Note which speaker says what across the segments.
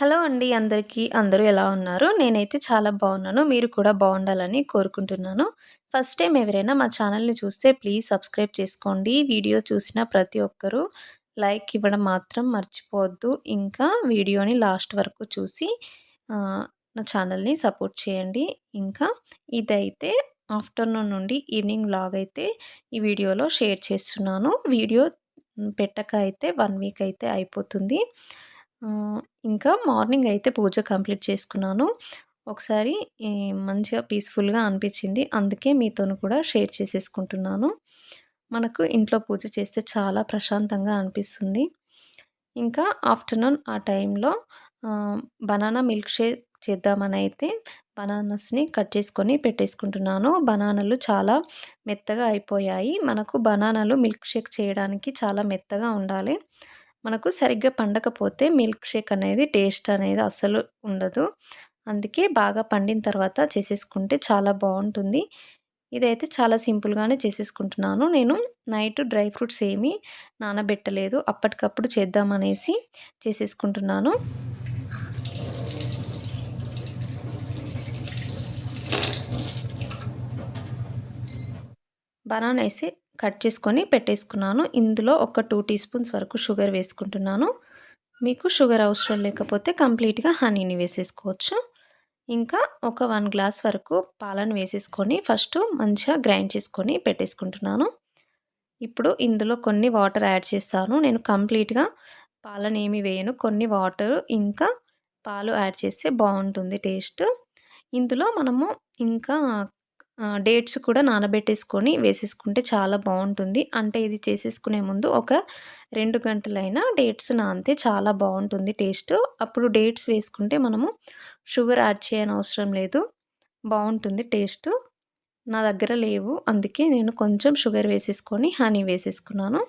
Speaker 1: Hello అండి అందరికీ. అందరూ ఎలా ఉన్నారు? నేనైతే చాలా బాగున్నాను. మీరు కూడా బాగుండాలని కోరుకుంటున్నాను. ఫస్ట్ టైం ఎవరైనా మా ఛానల్‌ని చూస్తే ప్లీజ్ సబ్స్క్రైబ్ చేసుకోండి. వీడియో చూసిన ప్రతి ఒక్కరూ లైక్ ఇవ్వడం మాత్రం మర్చిపోవద్దు. ఇంకా వీడియోని లాస్ట్ వరకు చూసి నా ఛానల్‌ని సపోర్ట్ చేయండి. ఇంకా ఇదైతే ఆఫ్టర్‌నూన్ నుండి ఈవినింగ్ వ్లాగ్ అయితే ఈ వీడియోలో షేర్ చేస్తున్నాను. వీడియో పెట్టక అయితే వన్ వీక్ అయితే అయిపోతుంది. ఇంకా మార్నింగ్ అయితే పూజ కంప్లీట్ చేసుకున్నాను. ఒకసారి మంచిగా పీస్‌ఫుల్‌గా అనిపించింది. అందుకే మీతోను కూడా షేర్ చేసేసుకుంటున్నాను. మనకు ఇంట్లో పూజ చేస్తే చాలా ప్రశాంతంగా అనిపిస్తుంది. ఇంకా ఆఫ్టర్‌నూన్ ఆ టైంలో బనానా మిల్క్ షేక్ చేద్దామనైతే బనానాస్‌ని కట్ చేసుకొని పెట్టేసుకుంటున్నాను. బనానాలు చాలా మెత్తగా అయిపోయాయి. మనకు బనానాలు మిల్క్ షేక్ చేయడానికి చాలా మెత్తగా ఉండాలి. మనకు సరిగ్గా పండకపోతే మిల్క్ షేక్ అనేది టేస్ట్ అనేది అస్సలు ఉండదు. అందుకే బాగా పండిన తర్వాత చేసేసుకుంటే చాలా బాగుంటుంది. ఇదైతే చాలా సింపుల్‌గానే చేసేసుకుంటున్నాను. నేను నైట్ డ్రై ఫ్రూట్స్ ఏమీ నానబెట్టలేదు. అప్పటికప్పుడు చేద్దామనేసి చేసేసుకుంటున్నాను. బనానా వేసి కట్ చేసుకొని పెట్టేసుకున్నాను. ఇందులో ఒక టూ టీ స్పూన్స్ వరకు షుగర్ వేసుకుంటున్నాను. మీకు షుగర్ అవసరం లేకపోతే కంప్లీట్‌గా హనీని వేసేసుకోవచ్చు. ఇంకా ఒక వన్ గ్లాస్ వరకు పాలను వేసేసుకొని ఫస్ట్ మంచిగా గ్రైండ్ చేసుకొని పెట్టేసుకుంటున్నాను. ఇప్పుడు ఇందులో కొన్ని వాటర్ యాడ్ చేస్తాను. నేను కంప్లీట్‌గా పాలనేమి వేయను. కొన్ని వాటర్ ఇంకా పాలు యాడ్ చేస్తే బాగుంటుంది టేస్ట్. ఇందులో మనము ఇంకా డేట్స్ కూడా నానబెట్టేసుకొని వేసేసుకుంటే చాలా బాగుంటుంది. అంటే ఇది చేసేసుకునే ముందు ఒక రెండు గంటలైనా డేట్స్ నానితే చాలా బాగుంటుంది టేస్ట్. అప్పుడు డేట్స్ వేసుకుంటే మనము షుగర్ యాడ్ చేయనవసరం లేదు. బాగుంటుంది టేస్ట్. నా దగ్గర లేవు. అందుకే నేను కొంచెం షుగర్ వేసేసుకొని హనీ వేసేసుకున్నాను.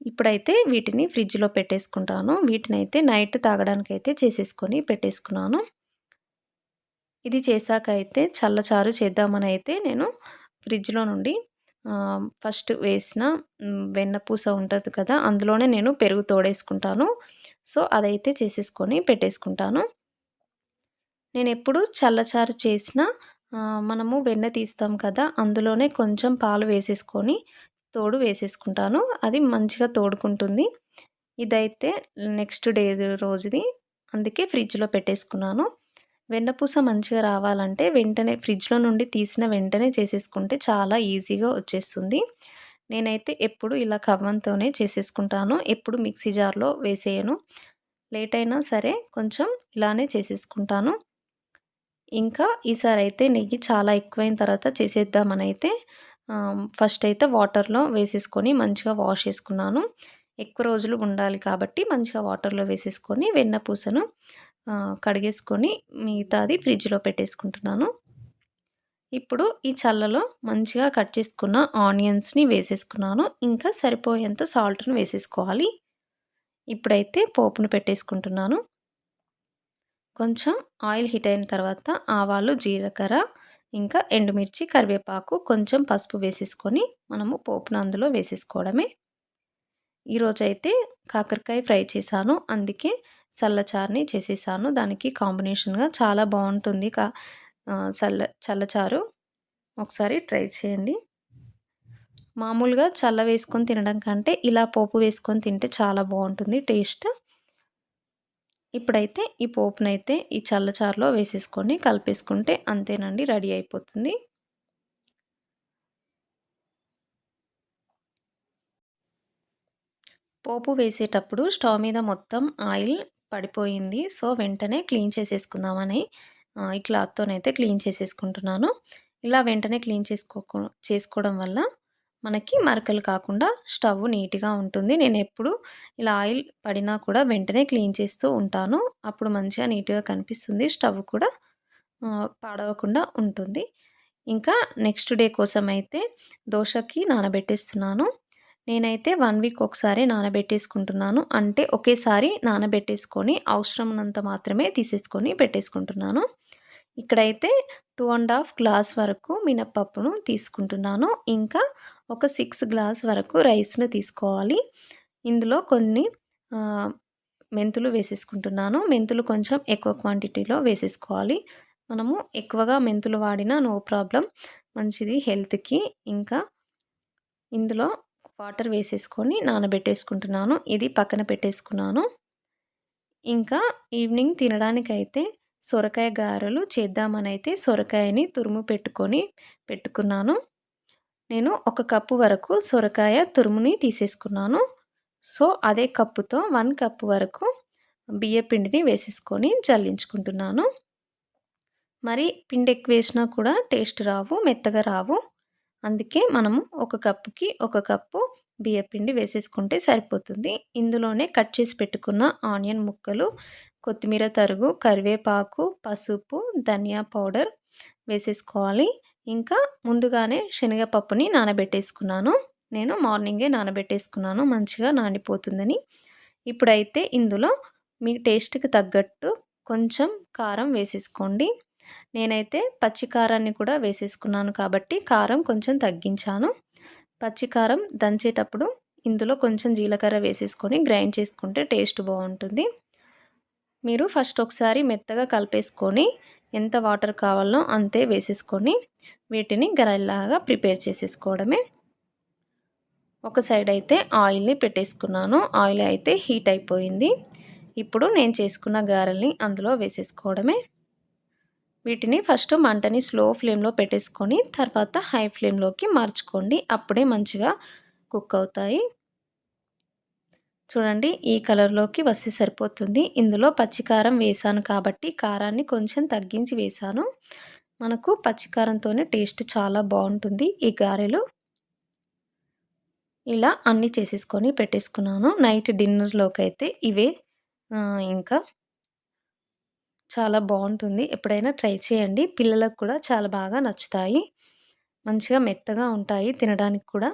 Speaker 1: ఇప్పుడైతే వీటిని ఫ్రిడ్జ్‌లో పెట్టేసుకుంటాను. వీటినైతే నైట్ తాగడానికైతే చేసేసుకొని పెట్టేసుకున్నాను. ఇది చేశాక అయితే చల్లచారు చేద్దామని అయితే నేను ఫ్రిడ్జ్‌లో నుండి ఫస్ట్ వేసిన వెన్నపూస ఉంటుంది కదా! అందులోనే నేను పెరుగు తోడేసుకుంటాను. సో, అదైతే చేసేసుకొని పెట్టేసుకుంటాను. నేను ఎప్పుడు చల్లచారు చేసిన మనము వెన్న తీస్తాం కదా! అందులోనే కొంచెం పాలు వేసేసుకొని తోడు వేసేసుకుంటాను. అది మంచిగా తోడుకుంటుంది. ఇదైతే నెక్స్ట్ డే రోజుది. అందుకే ఫ్రిడ్జ్‌లో పెట్టేసుకున్నాను. వెన్నపూస మంచిగా రావాలంటే వెంటనే ఫ్రిడ్జ్‌లో నుండి తీసిన వెంటనే చేసేసుకుంటే చాలా ఈజీగా వచ్చేస్తుంది. నేనైతే ఎప్పుడు ఇలా కవ్వంతోనే చేసేసుకుంటాను. ఎప్పుడు మిక్సీ జార్‌లో వేసేయను. లేట్ అయినా సరే కొంచెం ఇలానే చేసేసుకుంటాను. ఇంకా ఈసారి అయితే నెయ్యి చాలా ఎక్కువైన తర్వాత చేసేద్దామనైతే అయితే ఫస్ట్ అయితే వాటర్‌లో వేసేసుకొని మంచిగా వాష్ చేసుకున్నాను. ఎక్కువ రోజులు ఉండాలి కాబట్టి మంచిగా వాటర్‌లో వేసేసుకొని వెన్నపూసను కడిగేసుకొని మిగతాది ఫ్రిడ్జ్‌లో పెట్టేసుకుంటున్నాను. ఇప్పుడు ఈ చల్లలో మంచిగా కట్ చేసుకున్న ఆనియన్స్‌ని వేసేసుకున్నాను. ఇంకా సరిపోయేంత సాల్ట్‌ని వేసేసుకోవాలి. ఇప్పుడైతే పోపును పెట్టేసుకుంటున్నాను. కొంచెం ఆయిల్ హీట్ అయిన తర్వాత ఆవాలు, జీలకర్ర, ఇంకా ఎండుమిర్చి, కరివేపాకు, కొంచెం పసుపు వేసేసుకొని మనము పోపును అందులో వేసేసుకోవడమే. ఈరోజైతే కాకరకాయ ఫ్రై చేశాను. అందుకే చల్లచారుని చేసేసాను. దానికి కాంబినేషన్‌గా చాలా బాగుంటుంది. కా చల్ల చల్లచారు. ఒకసారి ట్రై చేయండి. మామూలుగా చల్ల వేసుకొని తినడం కంటే ఇలా పోపు వేసుకొని తింటే చాలా బాగుంటుంది టేస్ట్. ఇప్పుడైతే ఈ పోపునైతే ఈ చల్లచారులో వేసేసుకొని కలిపేసుకుంటే అంతేనండి రెడీ అయిపోతుంది. పోపు వేసేటప్పుడు స్టవ్ మీద మొత్తం ఆయిల్ పడిపోయింది. సో, వెంటనే క్లీన్ చేసేసుకుందామని ఈ క్లాత్‌తోనైతే క్లీన్ చేసేసుకుంటున్నాను. ఇలా వెంటనే క్లీన్ చేసుకో చేసుకోవడం వల్ల మనకి మరకలు కాకుండా స్టవ్ నీట్‌గా ఉంటుంది. నేను ఎప్పుడు ఇలా ఆయిల్ పడినా కూడా వెంటనే క్లీన్ చేస్తూ ఉంటాను. అప్పుడు మంచిగా నీట్‌గా కనిపిస్తుంది. స్టవ్ కూడా పాడవకుండా ఉంటుంది. ఇంకా నెక్స్ట్ డే కోసం అయితే దోశకి నానబెట్టేస్తున్నాను. నేనైతే వన్ వీక్ ఒకసారి నానబెట్టేసుకుంటున్నాను. అంటే ఒకేసారి నానబెట్టేసుకొని అవసరం మాత్రమే తీసేసుకొని పెట్టేసుకుంటున్నాను. ఇక్కడైతే 2 ½ గ్లాస్ వరకు మినప్పప్పును తీసుకుంటున్నాను. ఇంకా ఒక సిక్స్ గ్లాస్ వరకు రైస్ను తీసుకోవాలి. ఇందులో కొన్ని మెంతులు వేసేసుకుంటున్నాను మెంతులు కొంచెం ఎక్కువ క్వాంటిటీలో వేసేసుకోవాలి మనము ఎక్కువగా మెంతులు వాడినా నో ప్రాబ్లం మంచిది హెల్త్కి ఇంకా ఇందులో వాటర్ వేసేసుకొని నానబెట్టేసుకుంటున్నాను. ఇది పక్కన పెట్టేసుకున్నాను. ఇంకా ఈవినింగ్ తినడానికైతే సొరకాయ గారెలు చేద్దామని అయితే సొరకాయని తురుము పెట్టుకొని పెట్టుకున్నాను. నేను ఒక కప్పు వరకు సొరకాయ తురుముని తీసేసుకున్నాను. సో అదే కప్పుతో వన్ కప్పు వరకు బియ్య పిండిని వేసేసుకొని జల్లించుకుంటున్నాను మరి పిండి ఎక్కువ వేసినా కూడా టేస్ట్ రావు మెత్తగా రావు. అందుకే మనము ఒక కప్పుకి ఒక కప్పు బియ్యపిండి వేసేసుకుంటే సరిపోతుంది. ఇందులోనే కట్ చేసి పెట్టుకున్న ఆనియన్ ముక్కలు కొత్తిమీర తరుగు కరివేపాకు పసుపు ధనియా పౌడర్ వేసేసుకోవాలి. ఇంకా ముందుగానే శనగపప్పుని నానబెట్టేసుకున్నాను. నేను మార్నింగే నానబెట్టేసుకున్నాను. మంచిగా నానిపోతుందని. ఇప్పుడైతే ఇందులో మీ టేస్ట్కి తగ్గట్టు కొంచెం కారం వేసేసుకోండి. నేనైతే పచ్చి కారాన్ని కూడా వేసేసుకున్నాను కాబట్టి కారం కొంచెం తగ్గించాను. పచ్చి కారం దంచేటప్పుడు ఇందులో కొంచెం జీలకర్ర వేసేసుకొని గ్రైండ్ చేసుకుంటే టేస్ట్ బాగుంటుంది. మీరు ఫస్ట్ ఒకసారి మెత్తగా కలిపేసుకొని ఎంత వాటర్ కావాలో అంతే వేసేసుకొని వీటిని గరల్లాగా ప్రిపేర్ చేసేసుకోవడమే. ఒక సైడ్ అయితే ఆయిల్ని పెట్టేసుకున్నాను. ఆయిల్ అయితే హీట్ అయిపోయింది. ఇప్పుడు నేను చేసుకున్న గారెల్ని అందులో వేసేసుకోవడమే. వీటిని ఫస్ట్ మంటని స్లో ఫ్లేమ్లో పెట్టేసుకొని తర్వాత హై ఫ్లేమ్లోకి మార్చుకోండి. అప్పుడే మంచిగా కుక్ అవుతాయి. చూడండి ఈ కలర్లోకి వస్తే సరిపోతుంది. ఇందులో పచ్చికారం వేసాను కాబట్టి కారాన్ని కొంచెం తగ్గించి వేసాను. మనకు పచ్చికారంతోనే టేస్ట్ చాలా బాగుంటుంది ఈ గారెలు. ఇలా అన్నీ చేసేసుకొని పెట్టేసుకున్నాను. నైట్ డిన్నర్లోకి అయితే ఇవే ఇంకా చాలా బాగుంటుంది. ఎప్పుడైనా ట్రై చేయండి. పిల్లలకు కూడా చాలా బాగా నచ్చుతాయి. మంచిగా మెత్తగా ఉంటాయి తినడానికి కూడా.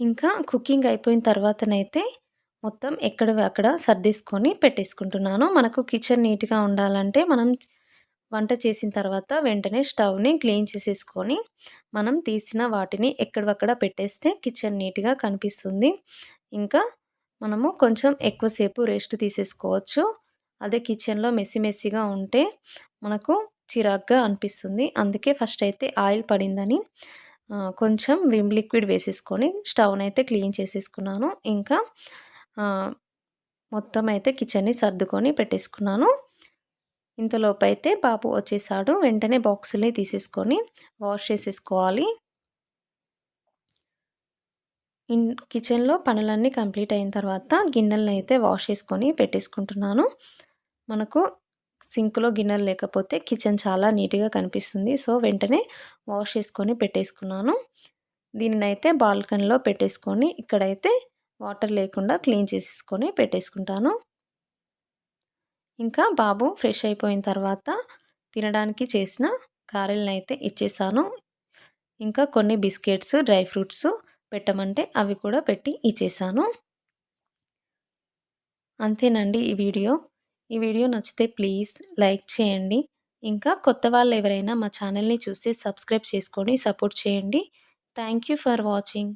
Speaker 1: ఇంకా కుకింగ్ అయిపోయిన తర్వాతనైతే మొత్తం ఎక్కడ అక్కడ సర్దేసుకొని పెట్టేసుకుంటున్నాను. మనకు కిచెన్ నీట్గా ఉండాలంటే మనం వంట చేసిన తర్వాత వెంటనే స్టవ్ని క్లీన్ చేసేసుకొని మనం తీసిన వాటిని ఎక్కడక్కడ పెట్టేస్తే కిచెన్ నీట్గా కనిపిస్తుంది. ఇంకా మనము కొంచెం ఎక్కువసేపు రెస్ట్ తీసేసుకోవచ్చు. అదే కిచెన్లో మెస్సి మెస్సిగా ఉంటే మనకు చిరాగ్గా అనిపిస్తుంది. అందుకే ఫస్ట్ అయితే ఆయిల్ పడిందని కొంచెం విమ్ లిక్విడ్ వేసేసుకొని స్టవ్ని అయితే క్లీన్ చేసేసుకున్నాను. ఇంకా మొత్తం అయితే కిచెన్ని సర్దుకొని పెట్టేసుకున్నాను. ఇంతలోపు అయితే బాబు వచ్చేసాడు. వెంటనే బాక్సులే తీసేసుకొని వాష్ చేసేసుకోవాలి. ఇన్ కిచెన్లో పనులన్నీ కంప్లీట్ అయిన తర్వాత గిన్నెలను అయితే వాష్ చేసుకొని పెట్టేసుకుంటున్నాను. మనకు సింక్లో గిన్నెలు లేకపోతే కిచెన్ చాలా నీట్గా కనిపిస్తుంది. సో వెంటనే వాష్ చేసుకొని పెట్టేసుకున్నాను. దీనిని అయితే బాల్కనీలో పెట్టేసుకొని ఇక్కడైతే వాటర్ లేకుండా క్లీన్ చేసేసుకొని పెట్టేసుకుంటాను. ఇంకా బాబు ఫ్రెష్ అయిపోయిన తర్వాత తినడానికి చేసిన కారెలను అయితే ఇచ్చేసాను. ఇంకా కొన్ని బిస్కెట్స్ డ్రై ఫ్రూట్స్ పెట్టమంటే అవి కూడా పెట్టి ఇచ్చేసాను. అంతేనండి ఈ వీడియో. ఈ వీడియో నచ్చితే ప్లీజ్ లైక్ చేయండి. ఇంకా కొత్త వాళ్ళు ఎవరైనా మా ఛానల్ని చూస్తే సబ్స్క్రైబ్ చేసుకొని సపోర్ట్ చేయండి. Thank you for watching.